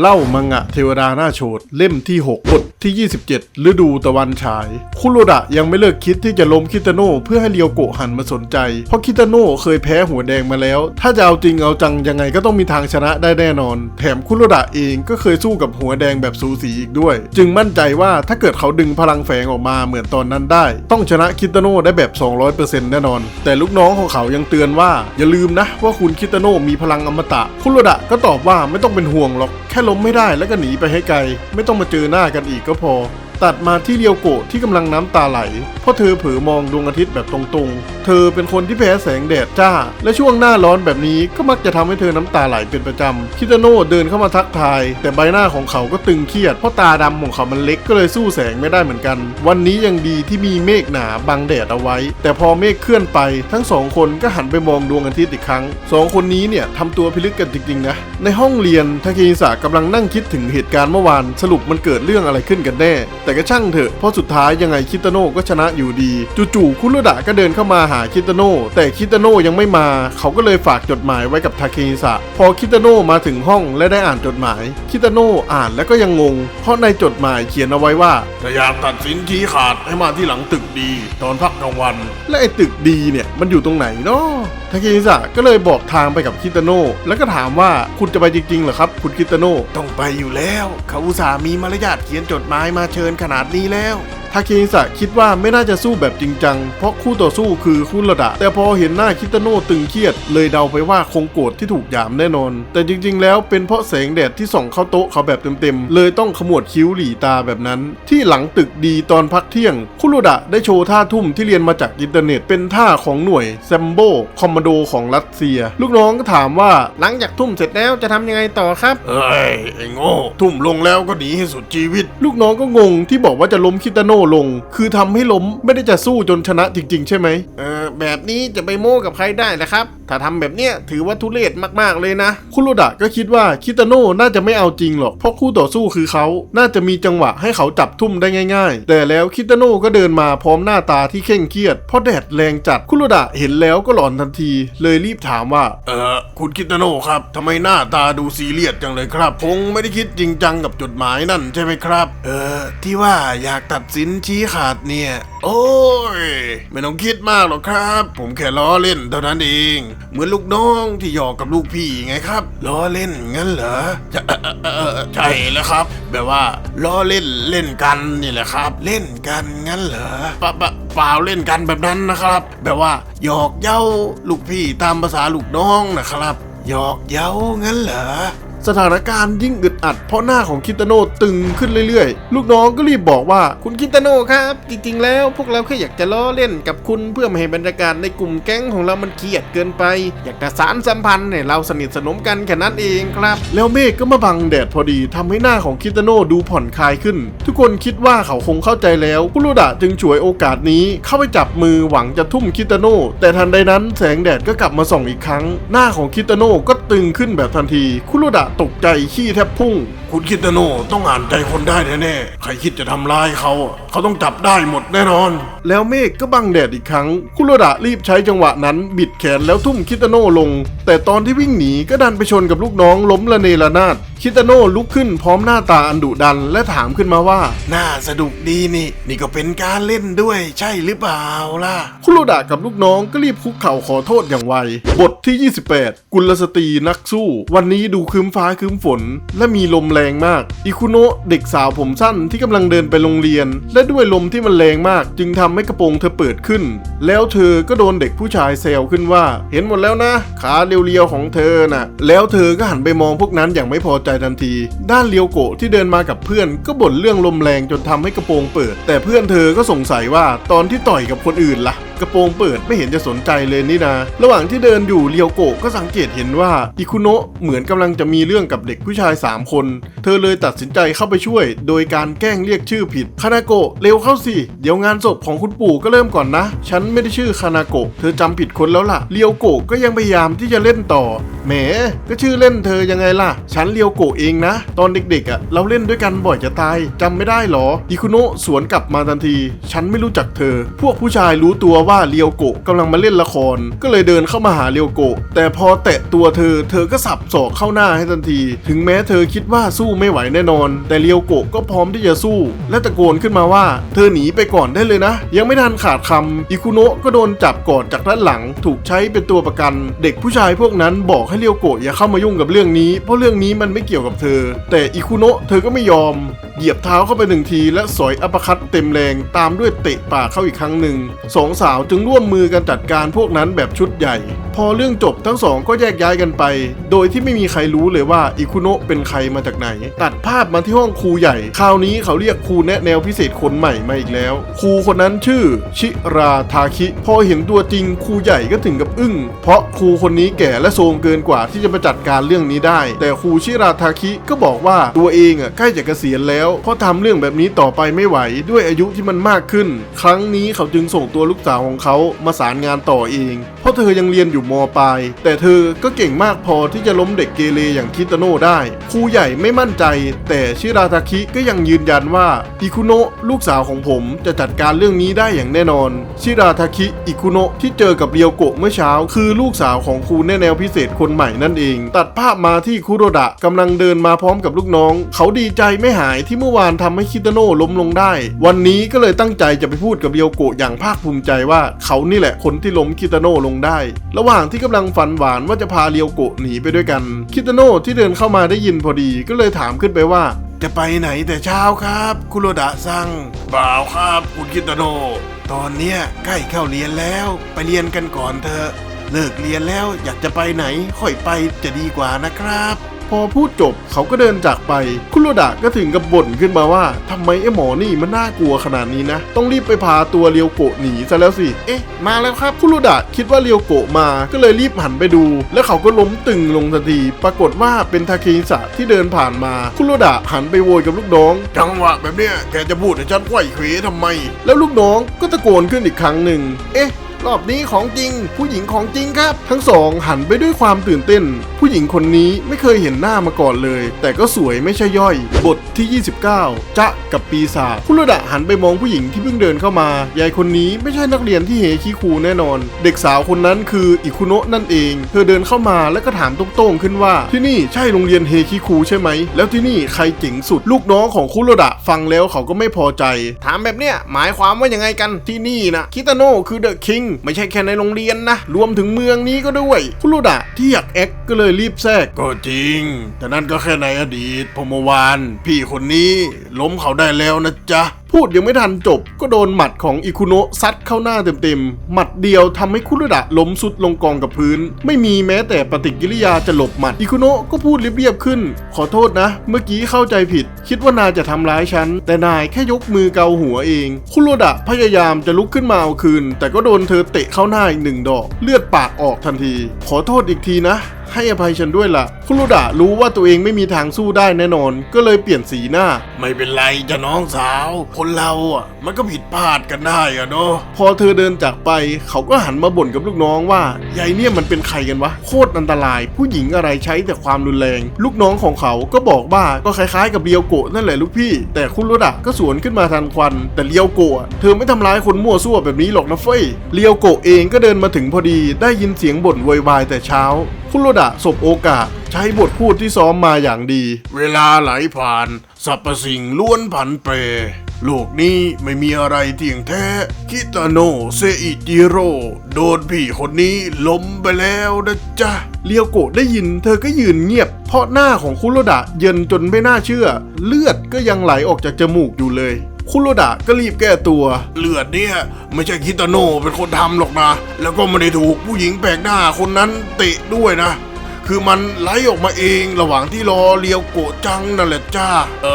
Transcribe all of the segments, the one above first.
เล่ามังงะเทวดาหน้าโฉดเล่มที่ 6 บทที่ 27 ฤดูตะวันฉาย คุโรดะยังไม่เลิกคิดที่จะล้มคิตาโน่เพื่อให้เรียวโกะหันมาสนใจ เพราะคิตาโน่เคยแพ้หัวแดงมาแล้ว ถ้าจะเอาจริงเอาจังยังไงก็ต้องมีทางชนะได้แน่นอน แถมคุโรดะเองก็เคยสู้กับหัวแดงแบบสูสีอีกด้วย จึงมั่นใจว่าถ้าเกิดเขาดึงพลังแฝงออกมาเหมือนตอนนั้นได้ ต้องชนะคิตาโน่ได้แบบ 200%แน่นอน แต่ลูกน้องของเขายังเตือนว่าอย่าลืมนะว่าคุณคิตาโน่มีพลังอมตะคุโรดะก็ตอบว่าไม่ต้องเป็นห่วงหรอกแค่ล้มไม่ได้แล้วก็หนีไปให้ไกล ไม่ต้องมาเจอหน้ากันอีกก็พอ ตัดมาที่เรียวโกะที่กำลังน้ำตาไหล เพราะเธอเผลอมองดวงอาทิตย์แบบตรงๆ เธอเป็นคนที่แพ้แสงแดดจ้า และช่วงหน้าร้อนแบบนี้ก็มักจะทำให้เธอน้ำตาไหลเป็นประจำคิตาโน่เดินเข้ามาทักทาย แต่ใบหน้าของเขาก็ตึงเครียดเพราะตาดำของเขามันเล็กก็เลยสู้แสงไม่ได้เหมือนกัน วันนี้ยังดีที่มีเมฆหนาบังแดดเอาไว้ แต่พอเมฆเคลื่อนไป ทั้งสองคนก็หันไปมองดวงอาทิตย์อีกครั้งสองคนนี้เนี่ยทำตัวพิลึกกันจริงๆนะในห้องเรียนทาเคอิสะกำลังนั่งคิดถึงเหตุการณ์เมื่อวานสรุปมันเกิดเรื่องอะไรขึ้นกันแน่แต่ก็ช่างเถอะ เพราะสุดท้ายยังไงคิตาโน่ก็ชนะอยู่ดี จู่ๆคุโรดะก็เดินเข้ามาหาคิตาโน่แต่คิตาโน่ยังไม่มา เขาก็เลยฝากจดหมายไว้กับทาเคอิสะพอคิตาโน่มาถึงห้องและได้อ่านจดหมาย คิตาโน่อ่านแล้วก็ยังงง เพราะในจดหมายเขียนเอาไว้ว่าถ้าอยากตัดสินชี้ขาดให้มาที่หลังตึกดี ตอนพักกลางวัน และไอ้ตึกดีเนี่ยมันอยู่ตรงไหนเนาะทาเคอิสะก็เลยบอกทางไปกับคิตาโน่แล้วก็ถามว่าคุณจะไปจริงๆเหรอครับ คุณคิตาโน่ต้องไปอยู่แล้ว เขาอุตส่าห์มีมารยาทเขียนจดหมายมาเชิญขนาดนี้แล้ว ทาเคอิสะคิดว่าไม่น่าจะสู้แบบจริงจัง เพราะคู่ต่อสู้คือคุโรดะ แต่พอเห็นหน้าคิตาโน่ตึงเครียด เลยเดาไปว่าคงโกรธที่ถูกหยามแน่นอน แต่จริง ๆ แล้วเป็นเพราะแสงแดดที่ส่องเข้าโต๊ะเขาแบบเต็มๆ เลยต้องขมวดคิ้วหลีตาแบบนั้น ที่หลังตึกดีตอนพักเที่ยง คุโรดะได้โชว์ท่าทุ่มที่เรียนมาจากอินเทอร์เน็ตเป็นท่าของหน่วยแซมโบคอมมานโดของรัสเซีย ลูกน้องก็ถามว่าหลังจากทุ่มเสร็จแล้วจะทำยังไงต่อครับเอ้ยไอ้โง่ทุ่มลงแล้วก็หนีให้สุดชีวิต ลูกน้องก็งงที่บอกว่าจะล้มคิตาโน่ลง คือทำให้ล้มไม่ได้จะสู้จนชนะจริง ๆ ใช่ไหมเออแบบนี้จะไปโม้กับใครได้นะครับ ถ้าทำแบบเนี้ยถือว่าทุเรศมากๆเลยนะ คุโรดะก็คิดว่าคิตาโน่น่าจะไม่เอาจริงหรอก เพราะคู่ต่อสู้คือเขา น่าจะมีจังหวะให้เขาจับทุ่มได้ง่าย ๆ แต่แล้วคิตาโน่ก็เดินมาพร้อมหน้าตาที่เคร่งเครียด เพราะแดดแรงจัด คุโรดะเห็นแล้วก็หลอนทันที เลยรีบถามว่า เออคุณคิตาโน่ครับทำไมหน้าตาดูซีเรียสจังเลยครับคงไม่ได้คิดจริงจังกับจดหมายนั่นใช่ไหมครับ เออที่ว่าอยากตัดสินชี้ขาดเนี่ย โอ้ย ไม่ต้องคิดมากหรอกครับ ผมแค่ล้อเล่นเท่านั้นเอง เหมือนลูกน้องที่หยอกกับลูกพี่ไงครับล้อเล่นงั้นเหรออออใช่แล้วครับ แบบว่าล้อเล่นเล่นกันนี่แหละครับ เล่นกันงั้นเหรอปะปะเปล่าเล่นกันแบบนั้นนะครับ แบบว่าหยอกเย้าลูกพี่ตามภาษาลูกน้องนะครับหยอกเย้างั้นเหรอ สถานการณ์ยิ่งอึดอัด เพราะหน้าของคิตาโน่ตึงขึ้นเรื่อยๆ ลูกน้องก็รีบบอกว่าคุณคิตาโน่ครับ จริงๆ แล้วพวกเราแค่อยากจะล้อเล่นกับคุณเพื่อไม่ให้บรรยากาศในกลุ่มแก๊งของเรามันเครียดเกินไป อยากจะสารสัมพันธ์ให้เราสนิทสนมกันแค่นั้นเองครับ แล้วเมฆก็มาบังแดดพอดีทำให้หน้าของคิตาโน่ดูผ่อนคลายขึ้น ทุกคนคิดว่าเขาคงเข้าใจแล้วคุโรดะจึงฉวยโอกาสนี้เข้าไปจับมือหวังจะทุ่มคิตาโน่แต่ทันใดนั้นแสงแดดก็กลับมาส่องอีกครั้ง หน้าของคิตาโน่ก็ตึงขึ้นแบบทันทีคุโรดะตกใจขี้แทบพุ่ง คุณคิตาโน่ต้องอ่านใจคนได้แน่ๆ ใครคิดจะทำร้ายเขาอะเขาต้องจับได้หมดแน่นอน แล้วเมฆก็บังแดดอีกครั้ง คุโรดะรีบใช้จังหวะนั้น บิดแขนแล้วทุ่มคิตาโน่ลง แต่ตอนที่วิ่งหนีก็ดันไปชนกับลูกน้องล้มละเนระนาดคิตาโน่ลุกขึ้นพร้อมหน้าตาอันดุดันและถามขึ้นมาว่า น่าสนุกดีนี่ นี่ก็เป็นการเล่นด้วยใช่หรือเปล่าล่ะ คุโรดะกับลูกน้องก็รีบคุกเข่าขอโทษอย่างไว บทที่ 28 กุลสตรีนักสู้ วันนี้ดูคืมฟ้าคืมฝน และมีลมแรงมาก อิคุโนะเด็กสาวผมสั้นที่กำลังเดินไปโรงเรียน และด้วยลมที่มันแรงมาก จึงทำให้กระโปรงเธอเปิดขึ้น แล้วเธอก็โดนเด็กผู้ชายแซวขึ้นว่า เห็นหมดแล้วนะ ขาเรียวๆของเธอน่ะ แล้วเธอก็หันไปมองพวกนั้นอย่างไม่พอใจทันที ด้านเลียวโกะที่เดินมากับเพื่อน ก็บ่นเรื่องลมแรงจนทำให้กระโปรงเปิด แต่เพื่อนเธอก็สงสัยว่าตอนที่ต่อยกับคนอื่นล่ะกระโปรงเปิดไม่เห็นจะสนใจเลยนี่นะระหว่างที่เดินอยู่เลียวโกะก็สังเกตเห็นว่าอิคุโนะเหมือนกำลังจะมีเรื่องกับเด็กผู้ชาย 3 คน เธอเลยตัดสินใจเข้าไปช่วย โดยการแกล้งเรียกชื่อผิดคานาโกะเร็วเข้าสิ เดี๋ยวงานศพของคุณปู่ก็เริ่มก่อนนะ ฉันไม่ได้ชื่อคานาโกะเธอจำผิดคนแล้วล่ะเลียวโกะก็ยังพยายามที่จะเล่นต่อแหมก็ชื่อเล่นเธอยังไงล่ะ ฉันเลียวโกะเองนะ ตอนเด็กๆอะเราเล่นด้วยกันบ่อยจะตายจำไม่ได้หรออิคุโนะสวนกลับมาทันที ฉันไม่รู้จักเธอ พวกผู้ชายรู้ตัวว่าว่าเรียวโกะกำลังมาเล่นละคร ก็เลยเดินเข้ามาหาเรียวโกะแต่พอแตะตัวเธอ เธอก็สับศอกเข้าหน้าให้ทันที ถึงแม้เธอคิดว่าสู้ไม่ไหวแน่นอน แต่เรียวโกะก็พร้อมที่จะสู้ และตะโกนขึ้นมาว่า เธอหนีไปก่อนได้เลยนะ ยังไม่ทันขาดคำอิคุโนะก็โดนจับกอดจากด้านหลัง ถูกใช้เป็นตัวประกัน เด็กผู้ชายพวกนั้นบอกให้เรียวโกะอย่าเข้ามายุ่งกับเรื่องนี้ เพราะเรื่องนี้มันไม่เกี่ยวกับเธอ แต่อิคุโนะเธอก็ไม่ยอม เหยียบเท้าเข้าไปหนึ่งที และสอยอัปคัตเต็มแรงตามด้วยเตะปากเข้าอีกครั้งหนึ่งสองสาวจึงร่วมมือกันจัดการพวกนั้นแบบชุดใหญ่ พอเรื่องจบทั้งสองก็แยกย้ายกันไป โดยที่ไม่มีใครรู้เลยว่าอิคุโนะเป็นใครมาจากไหน ตัดภาพมาที่ห้องครูใหญ่ คราวนี้เขาเรียกครูแนะแนวพิเศษคนใหม่มาอีกแล้ว ครูคนนั้นชื่อ ชิราทาคิ พอเห็นตัวจริงครูใหญ่ก็ถึงกับอึ้ง เพราะครูคนนี้แก่และโทรมเกินกว่าที่จะมาจัดการเรื่องนี้ได้ แต่ครูชิราทาคิก็บอกว่าตัวเองอะใกล้จะเกษียณแล้วเพราะทำเรื่องแบบนี้ต่อไปไม่ไหวด้วยอายุที่มันมากขึ้น ครั้งนี้เขาจึงส่งตัวลูกสาวของเขามาสารงานต่อเอง เพราะเธอยังเรียนอยู่มปลายแต่เธอก็เก่งมากพอที่จะล้มเด็กเกเรอย่างคิตโนได้ครูใหญ่ไม่มั่นใจ แต่ชิราทาคิก็ยังยืนยันว่าอิคุโนะลูกสาวของผมจะจัดการเรื่องนี้ได้อย่างแน่นอน ชิราทาคิอิคุโนะที่เจอกับเรียวโกะเมื่อเช้า คือลูกสาวของครูแนแนวพิเศษคนใหม่นั่นเอง ตัดภาพมาที่คุโรดะกำลังเดินมาพร้อมกับลูกน้อง เขาดีใจไม่หายที่เมื่อวานทำให้คิตาโน่ล้มลงได้ วันนี้ก็เลยตั้งใจจะไปพูดกับเรียวโกะอย่างภาคภูมิใจว่าเขานี่แหละคนที่ล้มคิตาโน่ลงได้ ระหว่างที่กำลังฝันหวานว่าจะพาเรียวโกะหนีไปด้วยกัน คิตาโน่ที่เดินเข้ามาได้ยินพอดีก็เลยถามขึ้นไปว่า จะไปไหนแต่เช้าครับ คุโรดะซังเปล่าครับคุณคิตาโน่ตอนเนี้ยใกล้เข้าเรียนแล้ว ไปเรียนกันก่อนเถอะเลิกเรียนแล้วอยากจะไปไหนค่อยไปจะดีกว่านะครับพ อพูดจบเขาก็เดินจากไป คุโรดะก็ถึงกับบ่นขึ้นมาว่าทำไมไอ้หมอนี่มันน่ากลัวขนาดนี้นะ ต้องรีบไปพาตัวเรียวโกะหนีซะแล้วสิ เอ๊ะ มาแล้วครับ คุโรดะคิดว่าเรียวโกะมา ก็เลยรีบหันไปดู แล้วเขาก็ล้มตึงลงทันที ปรากฏว่าเป็นทาเคิสะที่เดินผ่านมา คุโรดะหันไปโวยกับลูกน้อง จังหวะแบบเนี้ยแกจะพูดให้ฉันไขว้เขวทำไม แล้วลูกน้องก็ตะโกนขึ้นอีกครั้งหนึ่ง เอ๊ะ รอบนี้ของจริง ผู้หญิงของจริงครับ ทั้งสองหันไปด้วยความตื่นเต้น ผู้หญิงคนนี้ไม่เคยเห็นหน้ามาก่อนเลย แต่ก็สวยไม่ใช่ย่อย บทที่ 29 จะกับปีศาจคุโรดะหันไปมองผู้หญิงที่เพิ่งเดินเข้ามายายคนนี้ไม่ใช่นักเรียนที่เฮคิคูแน่นอน เด็กสาวคนนั้นคืออิคุโนะนั่นเอง เธอเดินเข้ามาแล้วก็ถามตรงๆขึ้นว่า ที่นี่ใช่โรงเรียนเฮคิคูใช่ไหม แล้วที่นี่ใครเจ๋งสุดลูกน้องของคุโรดะฟังแล้วเขาก็ไม่พอใจ ถามแบบเนี้ยหมายความว่ายังไงกันที่นี่นะคิตาโนะคือเดอะคิงไม่ใช่แค่ในโรงเรียนนะ รวมถึงเมืองนี้ก็ด้วย คุณรดะที่อยากแอคก็เลยรีบแทรก ก็จริง แต่นั่นก็แค่ในอดีตพอเมื่อวาน พี่คนนี้ล้มเขาได้แล้วนะจ๊ะ พูดยังไม่ทันจบก็โดนหมัดของอิคุโนะซัดเข้าหน้าเต็มๆ หมัดเดียวทำให้คุโรดะล้มสุดลงกองกับพื้น ไม่มีแม้แต่ปฏิกิริยาจะหลบหมัด อิคุโนะก็พูดเรียบๆขึ้น ขอโทษนะ เมื่อกี้เข้าใจผิด คิดว่านายจะทำร้ายฉัน แต่นายแค่ยกมือเกาหัวเอง คุโรดะพยายามจะลุกขึ้นมาเอาคืน แต่ก็โดนเธอเตะเข้าหน้าอีกหนึ่งดอก เลือดปากออกทันที ขอโทษอีกทีนะ ให้อภัยฉันด้วยล่ะ คุโรดะรู้ว่าตัวเองไม่มีทางสู้ได้แน่นอน ก็เลยเปลี่ยนสีหน้า ไม่เป็นไรจ้ะน้องสาว คนเราอะ มันก็ผิดพลาดกันได้อะเนาะ พอเธอเดินจากไป เขาก็หันมาบ่นกับลูกน้องว่ายายเนี่ยมันเป็นใครกันวะ โคตรอันตราย ผู้หญิงอะไรใช้แต่ความรุนแรง ลูกน้องของเขาก็บอกว่าก็คล้ายๆ กับเรียวโกะนั่นแหละลูกพี่ แต่คุโรดะก็สวนขึ้นมาทันควัน แต่เรียวโกะเธอไม่ทำร้ายคนมั่วซั่วแบบนี้หรอกนะเฟ้ยเรียวโกะเองก็เดินมาถึงพอดี ได้ยินเสียงบ่นโวยวายแต่เช้า คุโรดะสบโอกาส ใช้บทพูดที่ซ้อมมาอย่างดี เวลาไหลผ่านสรรพสิ่งล้วนผันเปรโลกนี้ไม่มีอะไรเที่ยงแท้ คิตาโนเซอิจิโร่โดนพี่คนนี้ล้มไปแล้วนะจ๊ะเลียวโกะได้ยินเธอก็ยืนเงียบ เพราะหน้าของคุโรดะเย็นจนไม่น่าเชื่อ เลือดก็ยังไหลออกจากจมูกอยู่เลย คุโรดะก็รีบแก้ตัว เลือดเนี่ยไม่ใช่คิตาโนเป็นคนทำหรอกนะ แล้วก็ไม่ได้ถูกผู้หญิงแปลกหน้าคนนั้นเตะด้วยนะ คือมันไหลออกมาเองระหว่างที่รอเลียวโกะจังนั่นแหละจ้า เอ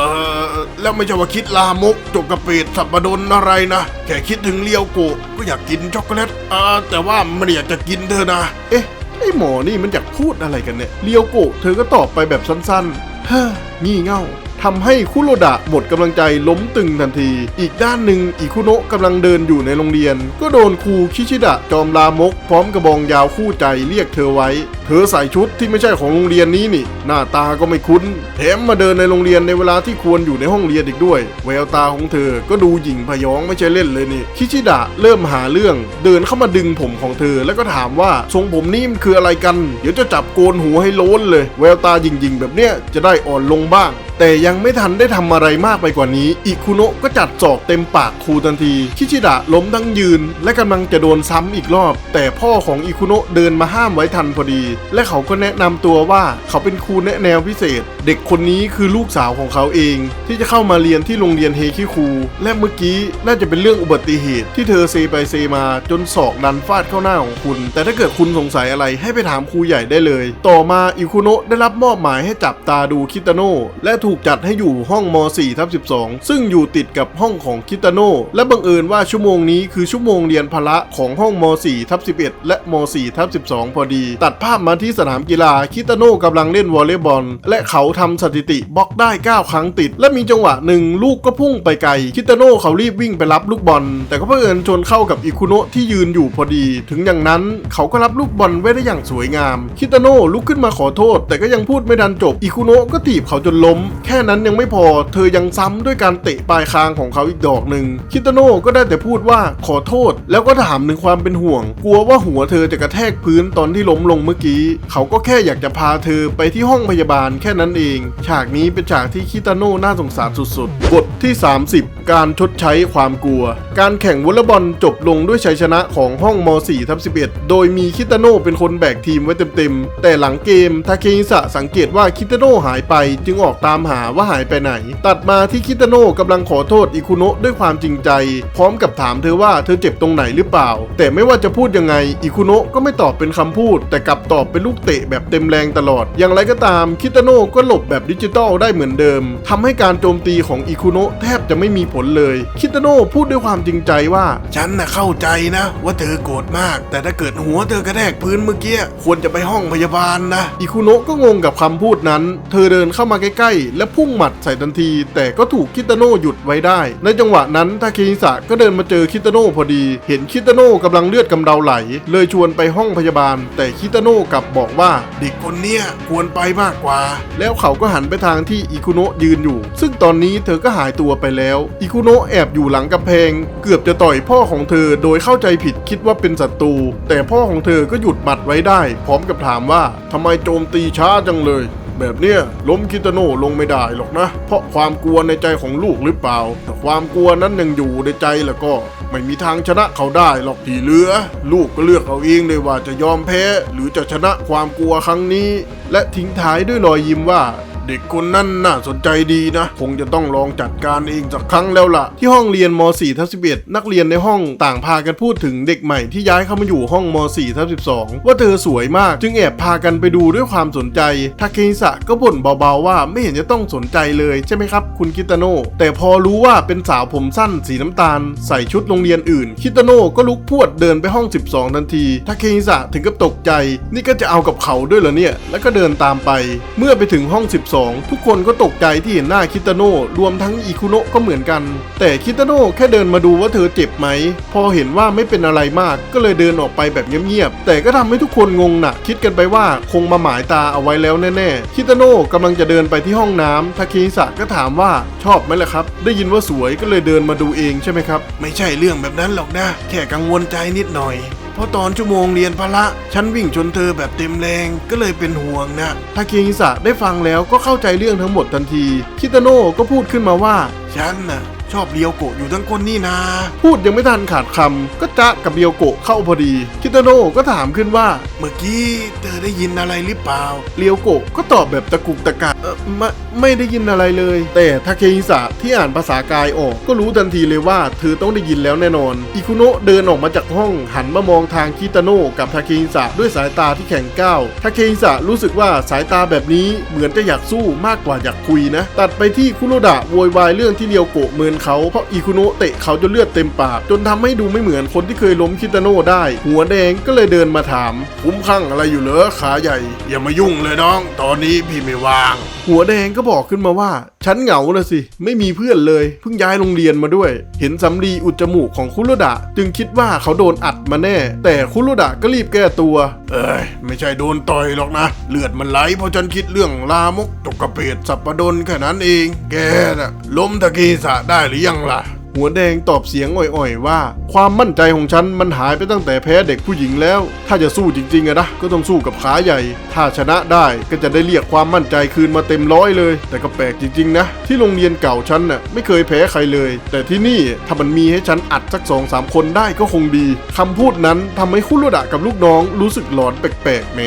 อแล้วไม่ใช่ว่าคิดลามกจกกระเปดสับปะดนอะไรนะแค่คิดถึงเลียวโกะก็อยากกินช็อกโกแลตเออแต่ว่าไม่ได้อยากจะกินเธอนะ เอ๊ะไอหมอนี่มันอยากพูดอะไรกันเนี่ยเลียวโกะเธอก็ตอบไปแบบสั้นๆเฮ้องี่เง่า ทำให้คุโรดะหมดกำลังใจล้มตึงทันที อีกด้านหนึ่งอิคุโนะกำลังเดินอยู่ในโรงเรียน ก็โดนครูคิชิดะจอมลามก พร้อมกระบองยาวคู่ใจเรียกเธอไว้ เธอใส่ชุดที่ไม่ใช่ของโรงเรียนนี้นี่ หน้าตาก็ไม่คุ้น แถมมาเดินในโรงเรียนในเวลาที่ควรอยู่ในห้องเรียนอีกด้วย แววตาของเธอก็ดูหยิ่งพยองไม่ใช่เล่นเลยนี่ คิชิดะเริ่มหาเรื่อง เดินเข้ามาดึงผมของเธอ แล้วก็ถามว่าทรงผมนี่มันคืออะไรกัน เดี๋ยวจะจับโกนหัวให้โล้นเลย แววตาหยิ่งๆแบบเนี้ยจะได้อ่อนลงบ้าง แต่ยังไม่ทันได้ทำอะไรมากไปกว่านี้ อิคุโนะก็จัดจอกเต็มปากครูทันที คิชิดะล้มทั้งยืน และกำลังจะโดนซ้ำอีกรอบ แต่พ่อของอิคุโนะเดินมาห้ามไว้ทันพอดี และเขาก็แนะนำตัวว่าเขาเป็นครูแนะแนวพิเศษ เด็กคนนี้คือลูกสาวของเขาเอง ที่จะเข้ามาเรียนที่โรงเรียนเฮคิคูและเมื่อกี้น่าจะเป็นเรื่องอุบัติเหตุ ที่เธอเซไปเซมาจนศอกดันฟาดเข้าหน้าของคุณ แต่ถ้าเกิดคุณสงสัยอะไรให้ไปถามครูใหญ่ได้เลย ต่อมาอิคุโนะได้รับมอบหมายให้จับตาดูคิตาโนะและถูกจัดให้อยู่ห้องม .4 ทับ12 ซึ่งอยู่ติดกับห้องของคิตาโนและบังเอิญว่าชั่วโมงนี้คือชั่วโมงเรียนพละของห้องม .4 ทับ11 และม .4 ทับ12 พอดี ตัดภาพมาที่สนามกีฬาคิตาโนะกำลังเล่นวอลเลย์บอล และเขาทำสถิติบล็อกได้ 9 ครั้งติด และมีจังหวะหนึ่งลูกก็พุ่งไปไกล คิตาโนเขารีบวิ่งไปรับลูกบอล แต่ก็เพื่อนชนเข้ากับอิคุโนะที่ยืนอยู่พอดี ถึงอย่างนั้นเขาก็รับลูกบอลไว้ได้อย่างสวยงาม คิตาโนลุกขึ้นมาขอโทษ แต่ก็ยังพูดไม่ดันจบอิคุโนะก็ถีบเขาจนล้มแค่นั้นยังไม่พอ เธอยังซ้ำด้วยการเตะปลายคางของเขาอีกดอกหนึ่ง คิตาโนะก็ได้แต่พูดว่าขอโทษ แล้วก็ถามถึงความเป็นห่วง กลัวว่าหัวเธอจะกระแทกพื้นตอนที่ล้มลงเมื่อกี้ เขาก็แค่อยากจะพาเธอไปที่ห้องพยาบาลแค่นั้นเอง ฉากนี้เป็นฉากที่คิตาโนะน่าสงสารสุดๆ บทที่ 30 การชดใช้ความกลัว การแข่งวอลเลย์บอลจบลงด้วยชัยชนะของห้องม .4 ทับ11 โดยมีคิตาโนะเป็นคนแบกทีมไว้เต็มๆ แต่หลังเกมทาเคฮิสะสังเกตว่าคิตาโนะหายไปจึงออกตามหาว่าหายไปไหน ตัดมาที่คิตาโนะกำลังขอโทษอิคุโนะด้วยความจริงใจ พร้อมกับถามเธอว่าเธอเจ็บตรงไหนหรือเปล่า แต่ไม่ว่าจะพูดยังไงอิคุโนะก็ไม่ตอบเป็นคำพูด แต่กลับตอบเป็นลูกเตะแบบเต็มแรงตลอด อย่างไรก็ตามคิตาโนะก็หลบแบบดิจิตอลได้เหมือนเดิมทำให้การโจมตีของอิคุโนะแทบจะไม่มีผลเลย คิตาโนะพูดด้วยความจริงใจว่า ฉันน่ะเข้าใจนะ ว่าเธอโกรธมาก แต่ถ้าเกิดหัวเธอกระแทกพื้นเมื่อกี้ควรจะไปห้องพยาบาลนะอิคุโนะก็งงกับคำพูดนั้น เธอเดินเข้ามาใกล้ๆและพุ่งหมัดใส่ทันที แต่ก็ถูกคิตาโนะหยุดไว้ได้ ในจังหวะนั้นทาเคฮิสะก็เดินมาเจอคิตาโนะพอดี เห็นคิตาโนะกำลังเลือดกำเดาไหล เลยชวนไปห้องพยาบาล แต่คิตาโนะกลับบอกว่า เด็กคนเนี้ยควรไปมากกว่า แล้วเขาก็หันไปทางที่อิคุโนะยืนอยู่ ซึ่งตอนนี้เธอก็หายตัวไปแล้วอิคุโนะแอบอยู่หลังกำแพง เกือบจะต่อยพ่อของเธอ โดยเข้าใจผิดคิดว่าเป็นศัตรู แต่พ่อของเธอก็หยุดหมัดไว้ได้ พร้อมกับถามว่าทำไมโจมตีช้าจังเลย แบบเนี้ยล้มคิตโน่ลงไม่ได้หรอกนะ เพราะความกลัวในใจของลูกหรือเปล่า แต่ความกลัวนั้นยังอยู่ในใจแล้วก็ไม่มีทางชนะเขาได้หรอกที่เหลือ ลูกก็เลือกเอาเองเลยว่าจะยอมแพ้ หรือจะชนะความกลัวครั้งนี้ และทิ้งท้ายด้วยรอยยิ้มว่า เด็กคนนั้นน่าสนใจดีนะ คงจะต้องลองจัดการเองสักครั้งแล้วล่ะ ที่ห้องเรียนม .4 ทับ11 นักเรียนในห้องต่างพากันพูดถึงเด็กใหม่ที่ย้ายเข้ามาอยู่ห้องม .4 ทับ12 ว่าเธอสวยมาก จึงแอบพากันไปดูด้วยความสนใจ ทาเคฮิสะก็บ่นเบาๆว่าไม่เห็นจะต้องสนใจเลยใช่ไหมครับ คุณคิตาโนะแต่พอรู้ว่าเป็นสาวผมสั้นสีน้ำตาล ใส่ชุดโรงเรียนอื่น คิตาโนะก็ลุกพวดเดินไปห้อง 12 ทันที ทาเคฮิสะถึงกับตกใจ นี่ก็จะเอากับเขาด้วยเหรอเนี่ย แล้วก็เดินตามไป เมื่อไปถึงห้อง 12ทุกคนก็ตกใจที่เห็นหน้าคิตาโนะรวมทั้งอิคุโนะก็เหมือนกัน แต่คิตาโนะแค่เดินมาดูว่าเธอเจ็บไหม พอเห็นว่าไม่เป็นอะไรมากก็เลยเดินออกไปแบบเงียบๆแต่ก็ทำให้ทุกคนงงหนักคิดกันไปว่าคงมาหมายตาเอาไว้แล้วแน่ๆคิตาโนะกำลังจะเดินไปที่ห้องน้ำทาคิสะก็ถามว่าชอบไหมล่ะครับ ได้ยินว่าสวยก็เลยเดินมาดูเองใช่ไหมครับ ไม่ใช่เรื่องแบบนั้นหรอกนะ แค่กังวลใจนิดหน่อย เพราะตอนชั่วโมงเรียนพละ ฉันวิ่งชนเธอแบบเต็มแรงก็เลยเป็นห่วงนะทาเคฮิสะได้ฟังแล้วก็เข้าใจเรื่องทั้งหมดทันทีคิตาโนะก็พูดขึ้นมาว่า ฉันน่ะ ชอบเรียวโกะอยู่ทั้งคนนี่นาพูดยังไม่ทันขาดคำก็จะกับเรียวโกะเข้าพอดี คิตาโนะก็ถามขึ้นว่า เมื่อกี้เธอได้ยินอะไรหรือเปล่าเรียวโกะก็ตอบแบบตะกุกตะกักเออไม่ไม่ได้ยินอะไรเลย แต่ทาเคฮิสะที่อ่านภาษากายออกก็รู้ทันทีเลยว่าเธอต้องได้ยินแล้วแน่นอน อิคุโนะเดินออกมาจากห้องหันมามองทางคิตาโนะกับทาเคฮิสะด้วยสายตาที่แข็งก้าวทาเคฮิสะรู้สึกว่าสายตาแบบนี้เหมือนจะอยากสู้มากกว่าอยากคุยนะ ตัดไปที่คุโรดะโวยวายเรื่องที่เรียวโกะเมินเขาเพราะอิคุโนะเตะเขาจนเลือดเต็มปาก จนทำให้ดูไม่เหมือนคนที่เคยล้มคิตาโนะได้ หัวแดงก็เลยเดินมาถามคุ้มข้างอะไรอยู่เหรอขาใหญ่ อย่ามายุ่งเลยน้อง ตอนนี้พี่ไม่ว่าง หัวแดงก็บอกขึ้นมาว่าฉฉันเหงานะสิ ไม่มีเพื่อนเลยเพิ่งย้ายโรงเรียนมาด้วย เห็นสำลีอุดจมูกของคุโรดะ จึงคิดว่าเขาโดนอัดมาแน่ แต่คุโรดะก็รีบแก้ตัว เอ้ยไม่ใช่โดนต่อยหรอกนะ เลือดมันไหลเพราะฉันคิดเรื่องลามกตกกระเปดสับปะดนแค่นั้นเอง แกน่ะล้มตะกีสะได้หรือยังล่ะ หัวแดงตอบเสียงอ่อยๆว่า ความมั่นใจของฉันมันหายไปตั้งแต่แพ้เด็กผู้หญิงแล้ว ถ้าจะสู้จริงๆอะนะก็ต้องสู้กับขาใหญ่ ถ้าชนะได้ก็จะได้เรียกความมั่นใจคืนมาเต็มร้อยเลย แต่ก็แปลกจริงๆนะ ที่โรงเรียนเก่าฉันน่ะไม่เคยแพ้ใครเลย แต่ที่นี่ถ้ามันมีให้ฉันอัดสักสองสามคนได้ก็คงดีคำพูดนั้นทำให้คุโรดะกับลูกน้องรู้สึกหลอนแปลกๆแหม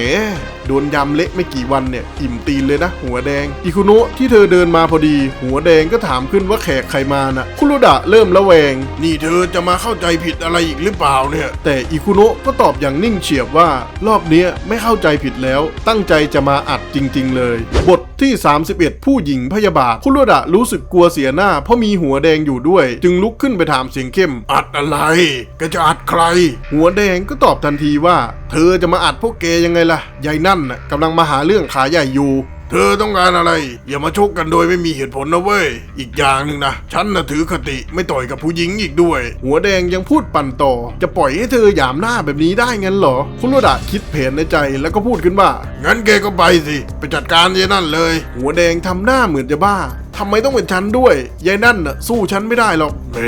โดนยำเละไม่กี่วันเนี่ย อิ่มตีนเลยนะ หัวแดง อิคุโนะที่เธอเดินมาพอดี หัวแดงก็ถามขึ้นว่าแขกใครมานะ่ะ คุโรดะเริ่มละแวง นี่เธอจะมาเข้าใจผิดอะไรอีกหรือเปล่าเนี่ย แต่อิคุโนะก็ตอบอย่างนิ่งเฉียบว่ารอบเนี้ยไม่เข้าใจผิดแล้ว ตั้งใจจะมาอัดจริง ๆ เลย บทที่ 31 ผู้หญิงพยาบาท คุโรดะรู้สึกกลัวเสียหน้า เพราะมีหัวแดงอยู่ด้วย จึงลุกขึ้นไปถามเสียงเข้ม อัดอะไรแกจะอัดใคร หัวแดงก็ตอบทันทีว่า เธอจะมาอัดพวกแกยังไงล่ะยายนั่นน่ะกำลังมาหาเรื่องขาใหญ่อยู่เธอต้องการอะไร อย่ามาชกกันโดยไม่มีเหตุผลนะเว้ย อีกอย่างหนึ่งนะฉันน่ะถือคติไม่ต่อยกับผู้หญิงอีกด้วย หัวแดงยังพูดปั่นต่อ จะปล่อยให้เธอหยามหน้าแบบนี้ได้งั้นเหรอ คุโรดะคิดเพนในใจแล้วก็พูดขึ้นว่า งั้นแกก็ไปสิ ไปจัดการยายนั่นเลย หัวแดงทำหน้าเหมือนจะบ้าทำไมต้องเป็นฉันด้วยยายนั่นน่ะสู้ฉันไม่ได้หรอกแหม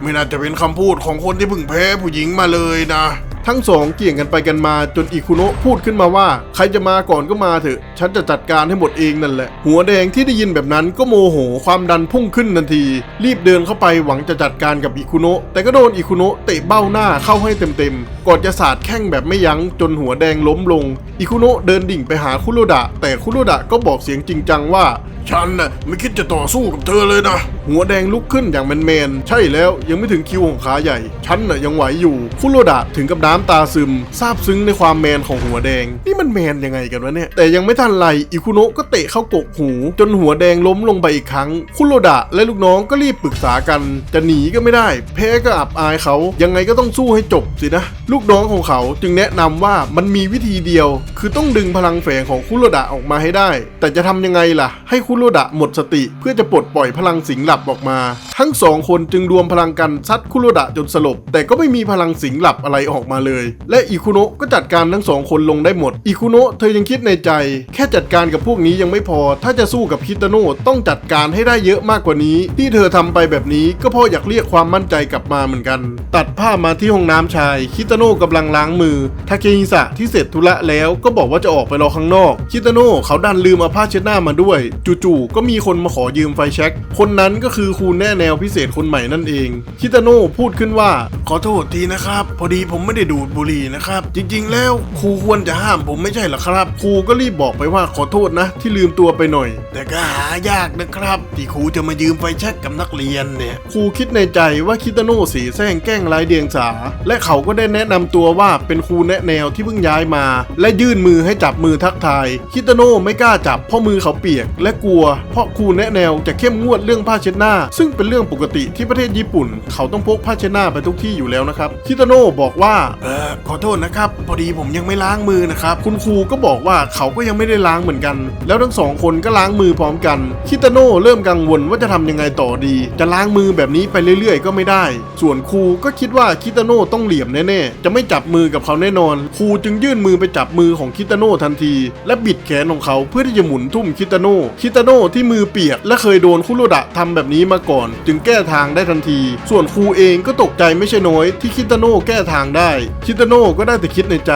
ไม่น่าจะเป็นคำพูดของคนที่เพิ่งแพ้ผู้หญิงมาเลยนะ ทั้งสองเกี่ยงกันไปกันมาจนอิคุโนะพูดขึ้นมาว่า ใครจะมาก่อนก็มาเถอะ ฉันจะจัดการให้หมดเองนั่นแหละ หัวแดงที่ได้ยินแบบนั้นก็โมโหความดันพุ่งขึ้นทันที รีบเดินเข้าไปหวังจะจัดการกับอิคุโนะแต่ก็โดนอิคุโนะเตะเบ้าหน้าเข้าให้เต็มๆก่อนจะสาดแข้งแบบไม่ยั้งจนหัวแดงล้มลงอิคุโนะเดินดิ่งไปหาคุโรดะ แต่คุโรดะก็บอกเสียงจริงจังว่า ฉันน่ะไม่คิดจะต่อสู้กับเธอเลยนะ หัวแดงลุกขึ้นอย่างแมนๆ ใช่แล้วยังไม่ถึงคิวของขาใหญ่ ฉันน่ะยังไหวอยู่คุโรดะถึงกับน้ำตาซึม ซาบซึ้งในความแมนของหัวแดง นี่มันแมนยังไงกันวะเนี่ย แต่ยังไม่ทันไรอิคุโนะก็เตะเข้ากกหู จนหัวแดงล้มลงไปอีกครั้ง คุโรดะและลูกน้องก็รีบปรึกษากัน จะหนีก็ไม่ได้ แพ้ก็อับอายเขา ยังไงก็ต้องสู้ให้จบสินะ ลูกน้องของเขาจึงแนะนำว่ามันมีวิธีเดียว คือต้องดึงพลังแฝงของคุโรดะออกมาให้ได้ แต่จะทำยังไงล่ะ ให้คุโรดะหมดสติ เพื่อจะปลดปล่อยพลังสิงหลับออกมา ทั้งสองคนจึงรวมพลังกันซัดคุโรดะจนสลบ แต่ก็ไม่มีพลังสิงหลับอะไรออกมาเลย และอิคุโนะก็จัดการทั้งสองคนลงได้หมดอิคุโนะเธอยังคิดในใจ แค่จัดการกับพวกนี้ยังไม่พอ ถ้าจะสู้กับคิตาโนะต้องจัดการให้ได้เยอะมากกว่านี้ ที่เธอทำไปแบบนี้ก็เพราะอยากเรียกความมั่นใจกลับมาเหมือนกัน ตัดภาพมาที่ห้องน้ำชาย คิตาโนะกำลังล้างมือทาเคฮิสะที่เสร็จธุระแล้วก็บอกว่าจะออกไปรอข้างนอก คิตาโนะเขาดันลืมเอาผ้าเช็ดหน้ามาด้วยจู่ๆก็มีคนมาขอยืมไฟแช็กคนนั้นก็คือครูแน่แนวพิเศษคนใหม่นั่นเองคิตาโนะพูดขึ้นว่า ขอโทษทีนะครับ พอดีผมไม่ได้ดูดบุหรี่นะครับ จริงๆ แล้วครูควรจะห้ามผมไม่ใช่หรอครับ ครูก็รีบบอกไปว่าขอโทษนะ ที่ลืมตัวไปหน่อย แต่ก็หายากนะครับ ที่ครูจะมายืมไฟแช็กกับนักเรียนเนี่ยครูคิดในใจว่าคิตาโนะสีแซงแกล้งไร้เดียงสา และเขาก็ได้แนะนำตัวว่าเป็นครูแนะแนวที่เพิ่งย้ายมา และยื่นมือให้จับมือทักทาย คิตาโนะไม่กล้าจับเพราะมือเขาเปียก และกลัวเพราะครูแนะแนวจะเข้มงวดเรื่องผ้าเช็ดหน้า ซึ่งเป็นเรื่องปกติที่ประเทศญี่ปุ่น เขาต้องพกผ้าเช็ดหน้าไปทุกที่อยู่แล้วนะครับคิตาโนะบอกว่าเออขอโทษนะครับพอดีผมยังไม่ล้างมือนะครับคุณครูก็บอกว่าเขาก็ยังไม่ได้ล้างเหมือนกัน แล้วทั้งสองคนก็ล้างมือพร้อมกันคิตาโน่เริ่มกังวลว่าจะทำยังไงต่อดี จะล้างมือแบบนี้ไปเรื่อยๆ ก็ไม่ได้ ส่วนครูก็คิดว่าคิตาโน่ต้องเหลี่ยมแน่ๆจะไม่จับมือกับเขาแน่นอน ครูจึงยื่นมือไปจับมือของคิตาโน่ทันที และบิดแขนของเขาเพื่อที่จะหมุนทุ่มคิตาโน่คิตาโน่ที่มือเปียก และเคยโดนคุโรดะทำแบบนี้มาก่อน จึงแก้ทางได้ทันที ส่วนครูเองก็ตกใจไม่ใช่น้อย ที่คิตาโน่แก้ทางได้ คิตาโน่ก็ได้แต่คิดในใจ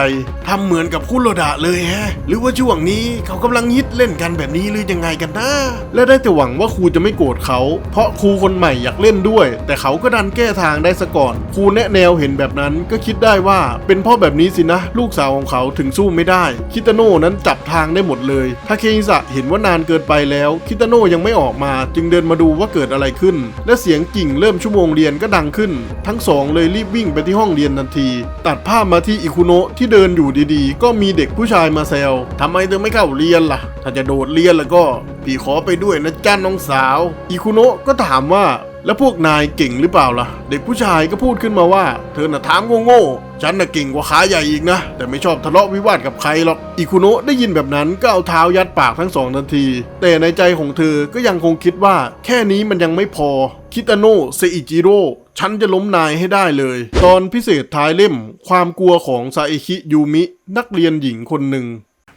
ทำเหมือนกับคุโรดะเลยแฮะ หรือว่าช่วงนี้เขากำลังฮิตเล่นกันแบบนี้หรือยังไงกันนะ และได้แต่หวังว่าครูจะไม่โกรธเขา เพราะครูคนใหม่อยากเล่นด้วย แต่เขาก็ดันแก้ทางได้ซะก่อน ครูแนะแนวเห็นแบบนั้นก็คิดได้ว่าเป็นพ่อแบบนี้สินะ ลูกสาวของเขาถึงสู้ไม่ได้ คิตาโน่นั้นจับทางได้หมดเลยทาเคอิสะเห็นว่านานเกินไปแล้ว คิตาโน่ยังไม่ออกมา จึงเดินมาดูว่าเกิดอะไรขึ้น และเสียงกิ่งเริ่มชั่วโมงเรียนก็ดังขึ้น ทั้งสองเลยรีบวิ่งไปที่ห้องเรียนทันที ตัดภาพมาที่อิคุโนะที่เดินอยู่ดีๆ ก็มีเด็กผู้ชายมาแซวทำไมเธอไม่เข้าเรียนล่ะ ถ้าจะโดดเรียนแล้วก็ พี่ขอไปด้วยนะจ้าน้องสาว อิคุโนะก็ถามว่าแล้วพวกนายเก่งหรือเปล่าล่ะ เด็กผู้ชายก็พูดขึ้นมาว่า เธอน่ะถามโง่ๆฉันน่ะเก่งกว่าขาใหญ่อีกนะ แต่ไม่ชอบทะเลาะวิวาทกับใครหรอกอิคุโนะได้ยินแบบนั้นก็เอาเท้ายัดปากทั้งสองทันที แต่ในใจของเธอก็ยังคงคิดว่า แค่นี้มันยังไม่พอคิตาโนะเซอิจิโร่ ฉันจะล้มนายให้ได้เลย ตอนพิเศษท้ายเล่ม ความกลัวของซาเอคิยูมิ นักเรียนหญิงคนหนึ่ง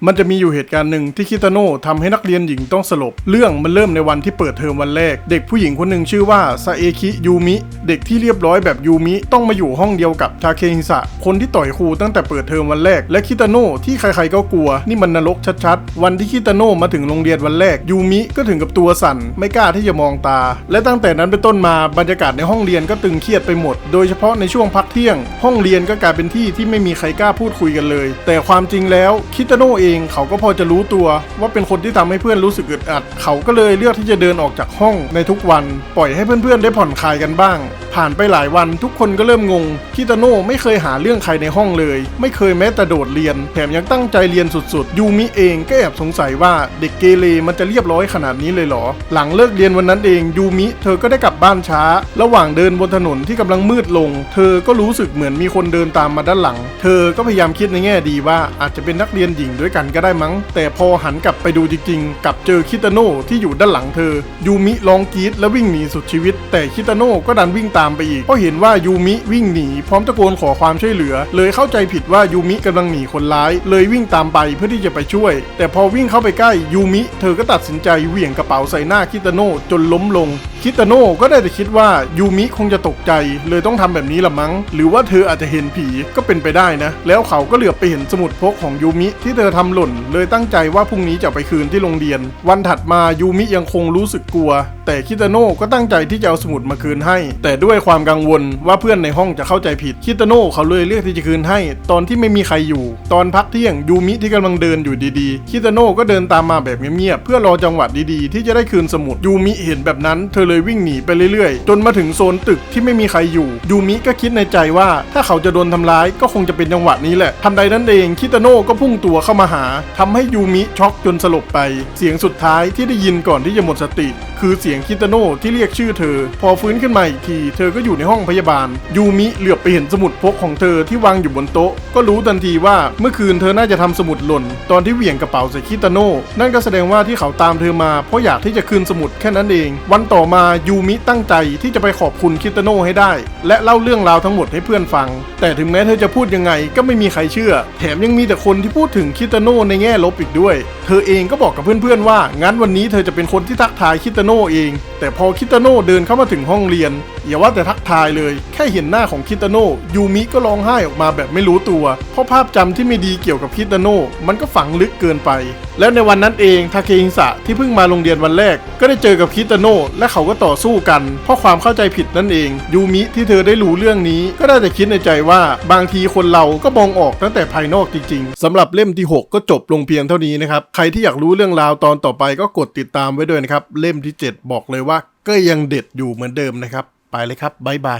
มันจะมีอยู่เหตุการณ์หนึ่งที่คิตาโนะทำให้นักเรียนหญิงต้องสลบ เรื่องมันเริ่มในวันที่เปิดเทอมวันแรก เด็กผู้หญิงคนหนึ่งชื่อว่าซาเอคิยูมิ เด็กที่เรียบร้อยแบบยูมิ ต้องมาอยู่ห้องเดียวกับทาเคฮิสะ คนที่ต่อยครูตั้งแต่เปิดเทอมวันแรก และคิตาโนะที่ใครๆก็กลัว นี่มันนรกชัดๆ วันที่คิตาโนะมาถึงโรงเรียนวันแรกยูมิก็ถึงกับตัวสั่น ไม่กล้าที่จะมองตา และตั้งแต่นั้นเป็นต้นมาบรรยากาศในห้องเรียนก็ตึงเครียดไปหมด โดยเฉพาะในช่วงพักเที่ยง ห้องเรียนก็กลายเป็นที่ที่ไม่มีใครกล้าพูดคุยกันเลย แต่ความจริงแล้วคิตาโนะเอง เขาก็พอจะรู้ตัว ว่าเป็นคนที่ทำให้เพื่อนรู้สึกอึดอัด เขาก็เลยเลือกที่จะเดินออกจากห้องในทุกวัน ปล่อยให้เพื่อนๆได้ผ่อนคลายกันบ้าง ผ่านไปหลายวันทุกคนก็เริ่มงงคิตาโนะไม่เคยหาเรื่องใครในห้องเลย ไม่เคยแม้แต่โดดเรียน แถมยังตั้งใจเรียนสุดๆ ยูมิเองก็แอบสงสัยว่าเด็กเกเรมันจะเรียบร้อยขนาดนี้เลยเหรอ หลังเลิกเรียนวันนั้นเองยูมิเธอก็ได้กลับบ้านช้า ระหว่างเดินบนถนนที่กำลังมืดลง เธอก็รู้สึกเหมือนมีคนเดินตามมาด้านหลัง เธอก็พยายามคิดในแง่ดีว่าอาจจะเป็นนักเรียนหญิงด้วยกันก็ได้มั้ง แต่พอหันกลับไปดูจริงๆกลับเจอคิตาโนะที่อยู่ด้านหลังเธอ ยูมิร้องกรีดและวิ่งหนีสุดชีวิต แต่คิตาโนะก็ดันวิ่งตามไปอีกเพราะเห็นว่ายูมิวิ่งหนีพร้อมตะโกนขอความช่วยเหลือ เลยเข้าใจผิดว่ายูมิกำลังหนีคนร้าย เลยวิ่งตามไปเพื่อที่จะไปช่วย แต่พอวิ่งเข้าไปใกล้ยูมิ เธอก็ตัดสินใจเหวี่ยงกระเป๋าใส่หน้าคิตาโนะจนล้มลงคิตาโนะก็ได้แต่คิดว่ายูมิคงจะตกใจ เลยต้องทำแบบนี้ละมั้ง หรือว่าเธออาจจะเห็นผีก็เป็นไปได้นะ แล้วเขาก็เหลือบไปเห็นสมุดพกของยูมิที่เธอทำหล่น เลยตั้งใจว่าพรุ่งนี้จะไปคืนที่โรงเรียน วันถัดมายูมิยังคงรู้สึกกลัว แต่คิตาโนะก็ตั้งใจที่จะเอาสมุดมาคืนให้ แต่ด้วยความกังวลว่าเพื่อนในห้องจะเข้าใจผิดคิตาโนะเขาเลยเลือกที่จะคืนให้ ตอนที่ไม่มีใครอยู่ ตอนพักเที่ยงยูมิที่กำลังเดินอยู่ดีๆคิตาโนะก็เดินตามมาแบบเงียบๆเพื่อรอจังหวะดีๆ ที่จะได้คืนสมุดยูมิเห็นแบบนั้นเธอเลยวิ่งหนีไปเรื่อยๆ จนมาถึงโซนตึกที่ไม่มีใครอยู่ยูมิก็คิดในใจว่าถ้าเขาจะโดนทำร้ายก็คงจะเป็นจังหวะนี้แหละทันใดนั้นเองคิตาโนะก็พุ่งตัวเข้ามาหาทำให้ยูมิช็อกจนสลบไป เสียงสุดท้ายที่ได้ยินก่อนที่จะหมดสติ คือเสียงคิตาโนะที่เรียกชื่อเธอ พอฟื้นขึ้นมาอีกที เธอก็อยู่ในห้องพยาบาล ยูมิเหลือบไปเห็นสมุดพกของเธอที่วางอยู่บนโต๊ะ ก็รู้ทันทีว่าเมื่อคืนเธอน่าจะทำสมุดหล่น ตอนที่เหวี่ยงกระเป๋าใส่คิตาโนะนั่นก็แสดงว่าที่เขาตามเธอมาเพราะอยากที่จะคืนสมุดแค่นั้นเอง วันต่อมายูมิตั้งใจที่จะไปขอบคุณคิตาโนะให้ได้ และเล่าเรื่องราวทั้งหมดให้เพื่อนฟัง แต่ถึงแม้เธอจะพูดยังไงก็ไม่มีใครเชื่อ แถมยังมีแต่คนที่พูดถึงคิตาโนะในแง่ลบอีกด้วย เธอเองก็บอกกับเพื่อนๆว่างั้นวันนี้เธอจะเป็นคนที่ทักทายคิตาโนะเองแต่พอคิตาโน่เดินเข้ามาถึงห้องเรียน อย่าว่าแต่ทักทายเลย แค่เห็นหน้าของคิตาโนะยูมิก็ร้องไห้ออกมาแบบไม่รู้ตัว เพราะภาพจำที่ไม่ดีเกี่ยวกับคิตาโนะมันก็ฝังลึกเกินไป แล้วในวันนั้นเองทาเคฮิสะที่เพิ่งมาโรงเรียนวันแรก ก็ได้เจอกับคิตาโนะและเขาก็ต่อสู้กัน เพราะความเข้าใจผิดนั่นเอง ยูมิที่เธอได้รู้เรื่องนี้ ก็ได้แต่คิดในใจว่าบางทีคนเราก็มองออกตั้งแต่ภายนอกจริงๆสำหรับเล่มที่ 6 ก็จบลงเพียงเท่านี้นะครับใครที่อยากรู้เรื่องราวตอนต่อไปก็กดติดตามไว้ด้วยนะครับเล่มที่ 7 บอกเลยว่าก็ยังเด็ดอยู่เหมือนเดิมนะครับ เลยครับบ๊ายบาย